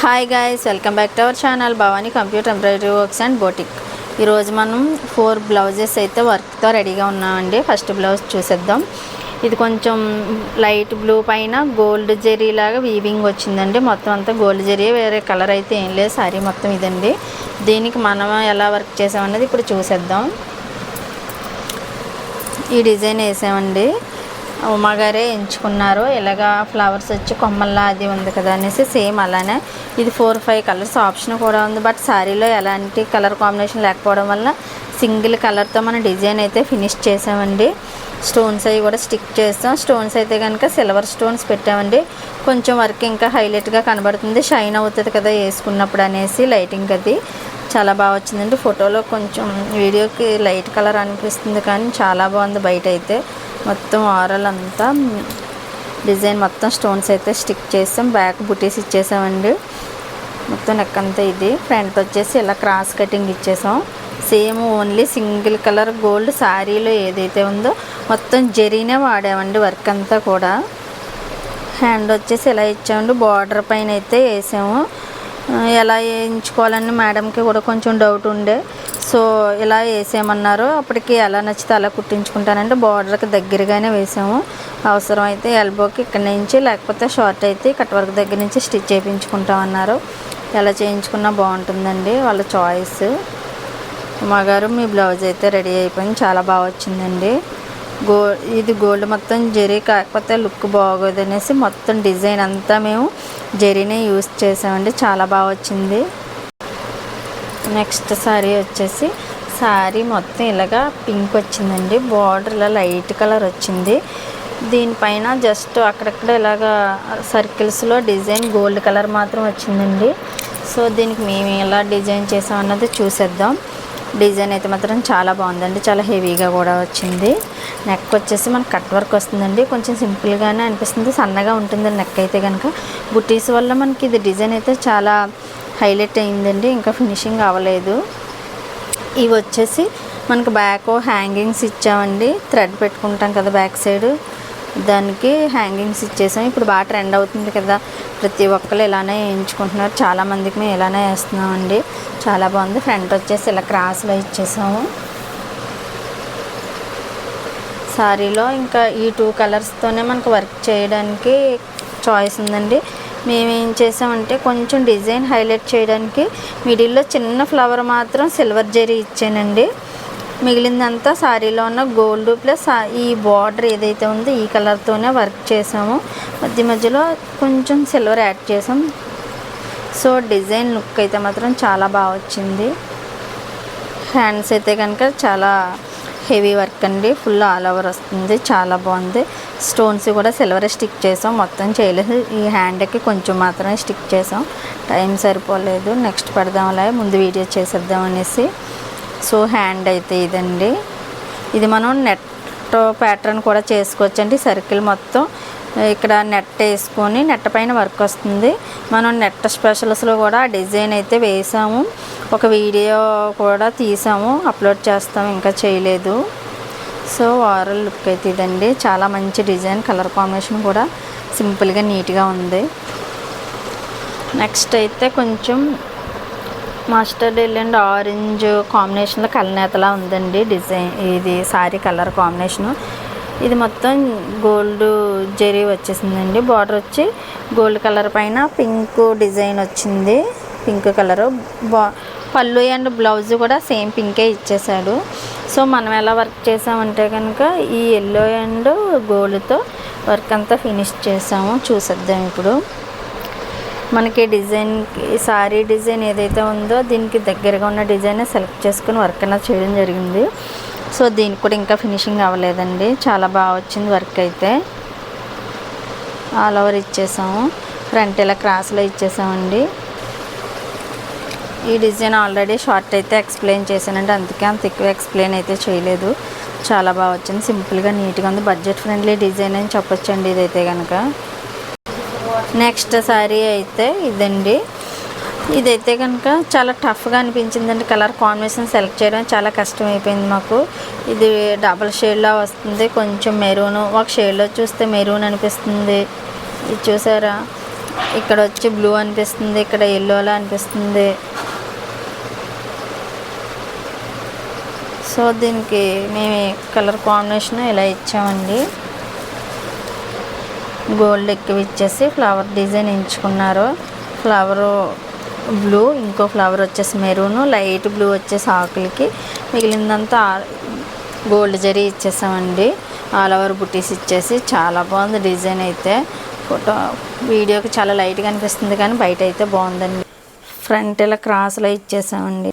Hi guys welcome back to our channel Bhavani computer embroidery works and boutique ఈరోజు మనం four blouses అయితే వర్క్తో రెడీగా ఉన్నామండి. ఫస్ట్ బ్లౌజ్ చూసేద్దాం. ఇది కొంచెం లైట్ బ్లూ పైన గోల్డ్ జెరీ లాగా వీవింగ్ వచ్చిందండి. మొత్తం అంతా గోల్డ్ జెరీ వేరే కలర్ అయితే ఏం లేదు. సారీ మొత్తం ఇదండి. దీనికి మనం ఎలా వర్క్ చేసామన్నది ఇప్పుడు చూసేద్దాం. ఈ డిజైన్ వేసామండి. ఉమాగారే ఎంచుకున్నారు. ఇలాగా ఫ్లవర్స్ వచ్చి కొమ్మల్లా అది ఉంది కదా అనేసి సేమ్ అలానే. ఇది ఫోర్ ఫైవ్ కలర్స్ ఆప్షన్ కూడా ఉంది. బట్ శారీలో ఎలాంటి కలర్ కాంబినేషన్ లేకపోవడం వల్ల సింగిల్ కలర్తో మన డిజైన్ అయితే ఫినిష్ చేసామండి. స్టోన్స్ అవి కూడా స్టిక్ చేస్తాం. స్టోన్స్ అయితే కనుక సిల్వర్ స్టోన్స్ పెట్టామండి. కొంచెం వర్క్ ఇంకా హైలైట్గా కనబడుతుంది. షైన్ అవుతుంది కదా వేసుకున్నప్పుడు అనేసి లైటింగ్ అది చాలా బాగా వచ్చిందండి. ఫోటోలో కొంచెం వీడియోకి లైట్ కలర్ అనిపిస్తుంది కానీ చాలా బాగుంది బయట అయితే. మొత్తం ఆరల్ అంతా డిజైన్ మొత్తం స్టోన్స్ అయితే స్టిక్ చేసాం. బ్యాక్ బుటీస్ ఇచ్చేసామండి. మొత్తం నెక్ అంతా ఇది. ఫ్రంట్ వచ్చేసి ఇలా క్రాస్ కటింగ్ ఇచ్చేసాం. Same only single colour gold శారీలో ఏదైతే ఉందో మొత్తం జరీనే వాడామండి వర్క్ అంతా కూడా. హ్యాండ్ వచ్చేసి ఇలా ఇచ్చామండి. బార్డర్ పైన అయితే వేసాము. ఎలా వేయించుకోవాలని మేడంకి కూడా కొంచెం డౌట్ ఉండే. సో ఇలా వేసేయమన్నారు. అప్పటికి ఎలా నచ్చితే అలా కుట్టించుకుంటానంటే బార్డర్కి దగ్గరగానే వేసాము. అవసరం అయితే ఎల్బోకి ఇక్కడ నుంచి లేకపోతే షార్ట్ అయితే కట్ వర్క్ దగ్గర నుంచి స్టిచ్ చేయించుకుంటామన్నారు. ఎలా చేయించుకున్నా బాగుంటుందండి వాళ్ళ చాయిస్. మగారు మీ బ్లౌజ్ అయితే రెడీ అయిపోయింది. చాలా బాగా వచ్చిందండి. గో ఇది గోల్డ్ మొత్తం జరీ కాకపోతే లుక్ బాగోదనేసి మొత్తం డిజైన్ అంతా మేము జరీనే యూస్ చేసామండి. చాలా బాగా వచ్చింది. నెక్స్ట్ సారీ వచ్చేసి శారీ మొత్తం ఇలాగా పింక్ వచ్చిందండి. బార్డర్ ఇలా లైట్ కలర్ వచ్చింది. దీనిపైన జస్ట్ అక్కడక్కడ ఇలాగా సర్కిల్స్లో డిజైన్ గోల్డ్ కలర్ మాత్రం వచ్చిందండి. సో దీనికి మేము ఎలా డిజైన్ చేసాం అన్నది చూసేద్దాం. డిజైన్ అయితే మాత్రం చాలా బాగుందండి. చాలా హెవీగా కూడా వచ్చింది. నెక్ వచ్చేసి మనకు కట్ వర్క్ వస్తుందండి. కొంచెం సింపుల్గానే అనిపిస్తుంది. సన్నగా ఉంటుంది నెక్ అయితే కనుక బుటీస్ వల్ల మనకి ఇది డిజైన్ అయితే చాలా హైలైట్ అయిందండి ఇంకా ఫినిషింగ్ అవ్వలేదు. ఇవి వచ్చేసి మనకు బ్యాక్ హ్యాంగింగ్స్ ఇచ్చామండి థ్రెడ్ పెట్టుకుంటాం కదా బ్యాక్ సైడ్. దానికి హ్యాంగింగ్స్ ఇచ్చేసాం. ఇప్పుడు బాగా ట్రెండ్ అవుతుంది కదా ప్రతి ఒక్కరు ఇలానే వేయించుకుంటున్నారు. చాలా మందికి మేము ఇలానే వేస్తున్నామండి. చాలా బాగుంది. ఫ్రంట్ వచ్చేసి ఇలా క్రాస్లో ఇచ్చేసాము. సారీలో ఇంకా ఈ టూ కలర్స్తోనే మనకు వర్క్ చేయడానికి చాయిస్ ఉందండి. మేము ఏం చేసామంటే కొంచెం డిజైన్ హైలైట్ చేయడానికి మిడిల్లో చిన్న ఫ్లవర్ మాత్రం సిల్వర్ జరీ ఇచ్చానండి. మిగిలిందంతా శారీలో ఉన్న గోల్డ్ ప్లస్ ఈ బార్డర్ ఏదైతే ఉందో ఈ కలర్తోనే వర్క్ చేసాము. మధ్య మధ్యలో కొంచెం సిల్వర్ యాడ్ చేసాం. సో డిజైన్ లుక్ అయితే మాత్రం చాలా బాగా వచ్చింది. హ్యాండ్స్ అయితే కనుక చాలా హెవీ వర్క్ అండి. ఫుల్ ఆల్ ఓవర్ వస్తుంది. చాలా బాగుంది. స్టోన్స్ కూడా సిల్వర్ స్టిక్ చేసాం. మొత్తం చేయలేదు. ఈ హ్యాండ్కి కొంచెం మాత్రమే స్టిక్ చేసాం. టైం సరిపోలేదు. నెక్స్ట్ పెడదాం అలాగే ముందు వీడియో చేసేద్దాం అనేసి. సో హ్యాండ్ అయితే ఇదండి. ఇది మనం నెట్ ప్యాటర్న్ కూడా చేసుకోవచ్చండి. సర్కిల్ మొత్తం. ఇక్కడ నెట్ వేసుకొని నెట్ పైన వర్క్ వస్తుంది. మనం నెట్ స్పెషల్స్లో కూడా డిజైన్ అయితే వేసాము. ఒక వీడియో కూడా తీసాము. అప్లోడ్ చేస్తాం. ఇంకా చేయలేదు. సో ఓవరాల్ లుక్ అయితే ఇదండి. చాలా మంచి డిజైన్. కలర్ కాంబినేషన్ కూడా సింపుల్గా నీట్గా ఉంది. నెక్స్ట్ అయితే కొంచెం మస్టర్డ్ ఎల్ అండ్ ఆరెంజ్ కాంబినేషన్లో కలనేతలా ఉందండి డిజైన్. ఇది సారీ కలర్ కాంబినేషను. ఇది మొత్తం గోల్డ్ జెరీ వచ్చేసిందండి. బార్డర్ వచ్చి గోల్డ్ కలర్ పైన పింక్ డిజైన్ వచ్చింది. Pink colour. బా పళ్ళు అండ్ బ్లౌజ్ కూడా సేమ్ పింకే ఇచ్చేసాడు సో మనం ఎలా వర్క్ చేసామంటే కనుక ఈ ఎల్లో అండ్ గోల్డ్తో వర్క్ అంతా ఫినిష్ చేసాము. చూసేద్దాం ఇప్పుడు. మనకి డిజైన్కి సారీ డిజైన్ ఏదైతే ఉందో దీనికి దగ్గరగా ఉన్న డిజైన్ సెలెక్ట్ చేసుకుని వర్క్ అనేది చేయడం జరిగింది. సో దీనికి కూడా ఇంకా ఫినిషింగ్ అవ్వలేదండి. చాలా బాగా వచ్చింది వర్క్ అయితే. All over ఇచ్చేసాము. ఫ్రంట్ ఇలా క్రాస్లో ఇచ్చేసామండి. ఈ డిజైన్ ఆల్రెడీ షార్ట్ అయితే ఎక్స్ప్లెయిన్ చేశానండి. అందుకే అంత ఎక్కువ ఎక్స్ప్లెయిన్ అయితే చేయలేదు. చాలా బాగా వచ్చింది. సింపుల్గా నీట్గా ఉంది. బడ్జెట్ ఫ్రెండ్లీ డిజైన్ అని చెప్పొచ్చండి ఇదైతే కనుక నెక్స్ట్ సారీ అయితే ఇదండి. ఇదైతే కనుక చాలా టఫ్గా అనిపించిందండి. కలర్ కాంబినేషన్ సెలెక్ట్ చేయడం చాలా కష్టం అయిపోయింది మాకు. ఇది డబల్ షేడ్లో వస్తుంది. కొంచెం మెరూన్ ఒక షేడ్లో చూస్తే మెరూన్ అనిపిస్తుంది. ఇది చూసారా? ఇక్కడ వచ్చి బ్లూ అనిపిస్తుంది. ఇక్కడ ఎల్లోలా అనిపిస్తుంది. సో దీనికి మేము కలర్ కాంబినేషన్ ఇలా ఇచ్చామండి. గోల్డ్ ఎక్కువ ఇచ్చేసి ఫ్లవర్ డిజైన్ ఎంచుకున్నారు. ఫ్లవరు బ్లూ ఇంకో ఫ్లవర్ వచ్చేసి మెరూన్ లైట్ బ్లూ వచ్చేసి ఆకులకి. మిగిలిందంతా గోల్డ్ జరీ ఇచ్చేసామండి. ఆల్ ఓవర్ బుటీస్ ఇచ్చేసి చాలా బాగుంది డిజైన్ అయితే. ఫోటో వీడియోకి చాలా లైట్గా అనిపిస్తుంది కానీ బయట అయితే బాగుందండి. ఫ్రంట్ ఇలా క్రాస్లో ఇచ్చేసామండి.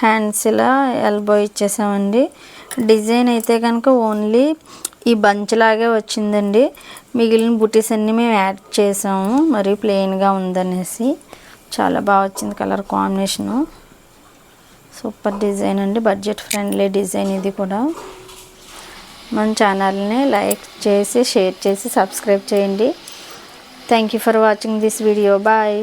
హ్యాండ్స్ ఇలా ఎల్బో ఇచ్చేసామండి. డిజైన్ అయితే కనుక ఓన్లీ ఈ బంచ్ లాగే వచ్చిందండి. మిగిలిన బుటీస్ అన్నీ మేము యాడ్ చేసాము. మరి ప్లెయిన్గా ఉందనేసి చాలా బాగా వచ్చింది కలర్ కాంబినేషను సూపర్ డిజైన్ అండి. బడ్జెట్ ఫ్రెండ్లీ డిజైన్ ఇది కూడా. మన ఛానల్ని లైక్ చేసి షేర్ చేసి సబ్స్క్రైబ్ చేయండి. Thank you for watching this video bye